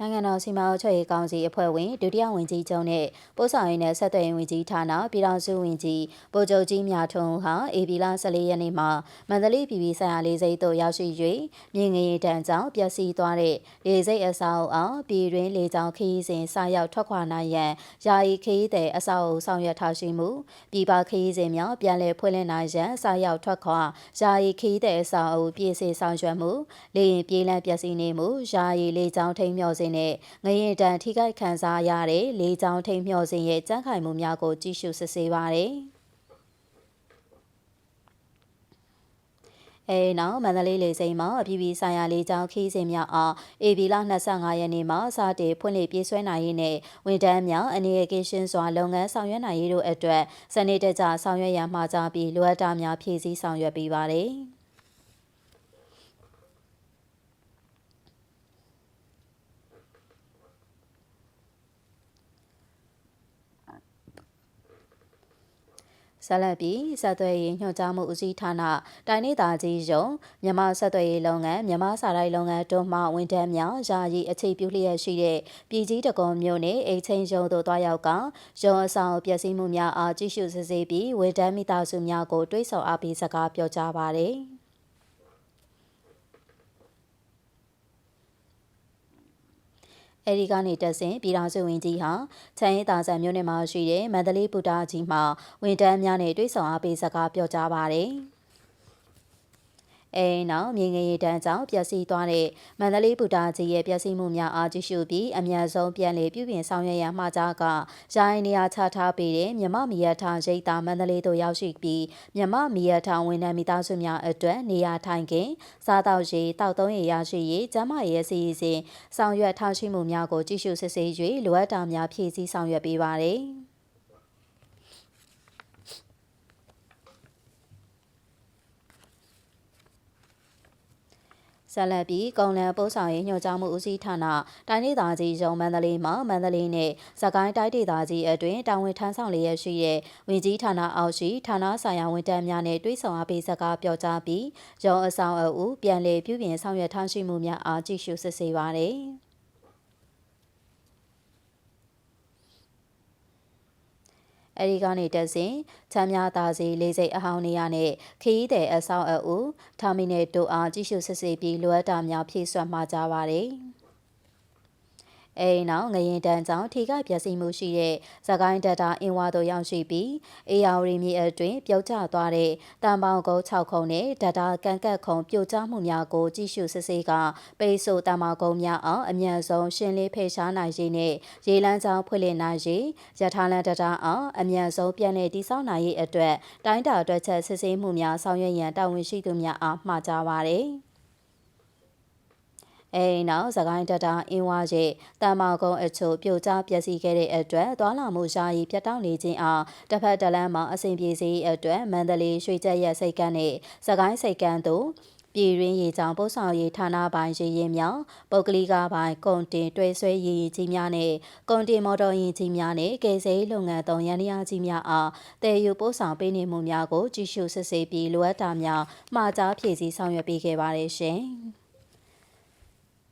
နိုင်ငံတော်စီမံအုပ်ချုပ်ရေးကောင်စီအဖွဲ့ဝင်ဒုတိယဝန်ကြီးချုပ်နဲ့ပို့ဆောင်ရေးနဲ့ဆက်သွယ်ရေးဝန်ကြီးဌာနပြည်ထောင်စုဝန်ကြီးဗိုလ်ချုပ်ကြီးမြထွန်းဟာအေဗီလာ14ရက်နေ့မှာမန္တလေးပြည်ပြည်ဆိုင်ရာလေးစိတ်သို့ရောက်ရှိ၍မြင်းငရီတန်းကြောင့်ပျက်စီးသွားတဲ့လေးစိတ်အဆောက်အအုံပြည်တွင်းလေကြောင်းခရီးစဉ်စရောက်ထွက်ခွာနိုင်ရန်ယာယီခရီးတဲ့အဆောက်အအုံဆောင်ရွက်ထားရှိမှုပြည်ပခရီးစဉ်များပြန်လည်ဖွင့်လှစ်နိုင်ရန်စရောက်ထွက်ခွာယာယီခရီးတဲ့အဆောက်အအုံပြည်စီဆောင်ရွက်မှုလေရင်ပြေးလန့်ပျက်စီးနေမှုယာယီလေကြောင်းထိန်းမျှော်စဉ်နဲ့ငရင်တန်ထိခိုက်ခံစားရတဲ့လေကြောင်းထိန်မျှော်စဉ်ရဲ့ကြန့်ခိုင်မှုများကိုကြည့်ရှုစစ်ဆေးပါတယ်။အဲနောက်မန္တလေးလေစိမ်းမှာအပြည်ပြည်ဆိုင်ရာလေကြောင်းခီးစဉ်များအားအေဗီလာ25ရက်နေ့မှာစတင်ဖွင့်လှစ်ပြေးဆွဲနိုင်ရေးနဲ့ဝန်ထမ်းများအနေအကင်းရှင်းစွာလုပ်ငန်းဆောင်ရွက်နိုင်ရေးတို့အတွက်စနစ်တကျဆောင်ရွက်ရမှာကြပြီးလိုအပ်တာများဖြည့်ဆည်းဆောင်ရွက်ပေးပါတယ်။ ဆက်လက်ပြီးဆက်သွယ်ရေးညွှန်ကြားမှုဦးစီးဌာနတိုင်းဒေသကြီးယုံမြန်မာဆက်သွယ်ရေးလုပ်ငန်းမြန်မာစာရိုက်လုပ်ငန်းတို့မှဝန်ထမ်းများယာယီအခြေပြုလျက်ရှိတဲ့ပြည်ကြီးတကုံမြို့နယ်အိတ်ချင်းယုံတို့တွားရောက်ကရုံအဆောင်ပျက်စီးမှုများအားကြည့်ရှုစစ်ဆေးပြီးဝန်ထမ်းမိသားစုများကို တွေးဆော်အားပေးစကားပြောကြားပါတယ်။ အဲဒီကနေတက်ဆင်ပြည်ထောင်စုဝင်ကြီးဟာချမ်းရည်သာဆန်မြို့နယ်မှာရှိတဲ့မန္တလေးဗုဒ္ဓကြီးမှာဝန်တန်းများနဲ့တွေ့ဆုံအားပေးစကားပြောကြားပါတယ်။ အဲနောက်မြေငရေတန်းကြောင့်ပျက်စီးသွားတဲ့မန္တလေးဗုဒ္ဓကြီးရဲ့ပျက်စီးမှုများအားကြည့်ရှုပြီးအမြန်ဆုံးပြန်လည်ပြုပြင်ဆောင်ရွက်ရမှာကြားကရိုင်းနေရာချထားပေးတဲ့မြမမီယထာရိတ်တာမန္တလေးသို့ရောက်ရှိပြီးမြမမီယထာဝန်ထမ်းမိသားစုများအတွက်နေရာထိုင်ခင်စားတောက်ရေးတောက်သုံးရရရှိရေးကျန်းမာရေးအစီအစဉ်ဆောင်ရွက်ထားရှိမှုများကိုကြည့်ရှုစစ်ဆေး၍လိုအပ်တာများဖြည့်ဆည်းဆောင်ရွက်ပေးပါရယ်။ ဆက်လက်ပြီးကုံလန်ပို့ဆောင်ရေးညွှန်ကြားမှုဦးစီးဌာနတိုင်းဒေသကြီးရုံမန္တလေးမှာမန္တလေးနဲ့စကိုင်းတိုင်းဒေသကြီးအတွင်းတာဝန်ထမ်းဆောင်လျက်ရှိတဲ့ဝင်ကြီးဌာနအောက်ရှိဌာနဆိုင်ရာဝန်ထမ်းများနဲ့တွဲဆောင်အားပေးစကားပြောကြားပြီးရုံအဆောင်အအုပ်ပြန်လည်ပြုပြင်ဆောင်ရွက်ထားရှိမှုများအားကြည့်ရှုစစ်ဆေးပါရယ်။ အဲဒီကနေတက်စဉ်ချမ်းမြသာစီလေးစိတ်အဟောင်းနေရနဲ့ခရီးသည်အဆောင်အအူတာမီနယ်တို့အားကြည့်ရှုစစ်ဆေးပြီးလိုအပ်တာများဖြည့်စွက်မှာကြပါတယ်။ အိမ်နောက်ငရင်တန်းကြောင့်ထိခိုက်ပျက်စီးမှုရှိတဲ့သကိုင်းတက်တာအင်ဝါတို့ရောက်ရှိပြီးအေယာဝရီမြေအတွင်းပြုတ်ကျသွားတဲ့တန်ပေါင်ကုန်း6ခုနဲ့ဒတာကန်ကတ်ခုံပြိုကျမှုများကိုကြည့်ရှုစစ်ဆေးကပိတ်ဆို့တန်ပေါင်ကုန်းများအောင်အမြန်ဆုံးရှင်းလင်းဖေရှားနိုင်ရေးနဲ့ရေလန်းကြောင်းဖွင့်လှစ်နိုင်ရေးရထားလန်ဒတာအောင်အမြန်ဆုံးပြန်လည်တည်ဆောက်နိုင်ရေးအတွက်တိုင်းတာအတွက်ချက်စစ်ဆေးမှုများဆောင်ရွက်ရန်တာဝန်ရှိသူများအားမှာကြားပါရယ် အဲနောက်သခိုင်းတတာအင်းဝါရဲ့တမ္မာကုန်းအချို့ပြိုကျပျက်စီးခဲ့တဲ့အတွက်သွာလာမှုရှားရီပြတ်တောက်နေခြင်းအားတစ်ဖက်တစ်လမ်းမှာအဆင်ပြေစေအတွက်မန္တလေးရွှေကျက်ရက်စိတ်ကန်းနဲ့သခိုင်းစိတ်ကန်းတို့ပြည်ရင်းရေကြောင်ပို့ဆောင်ရေးဌာနပိုင်းရေရင်မြောင်ပုတ်ကလေးကားပိုင်းကုန်တင်တွဲဆွဲရေရင်ကြီးများနဲ့ကုန်တင်မော်တော်ယာဉ်ကြီးများနဲ့ကယ်ဆယ်ရေးလုပ်ငန်းသုံးရန်ရာကြီးများအားတည်ယူပို့ဆောင်ပေးနေမှုများကိုကြည့်ရှုစစ်ဆေးပြီးလိုအပ်တာများမှာကြားဖြည့်ဆည်းဆောင်ရွက်ပေးခဲ့ပါတယ်ရှင်။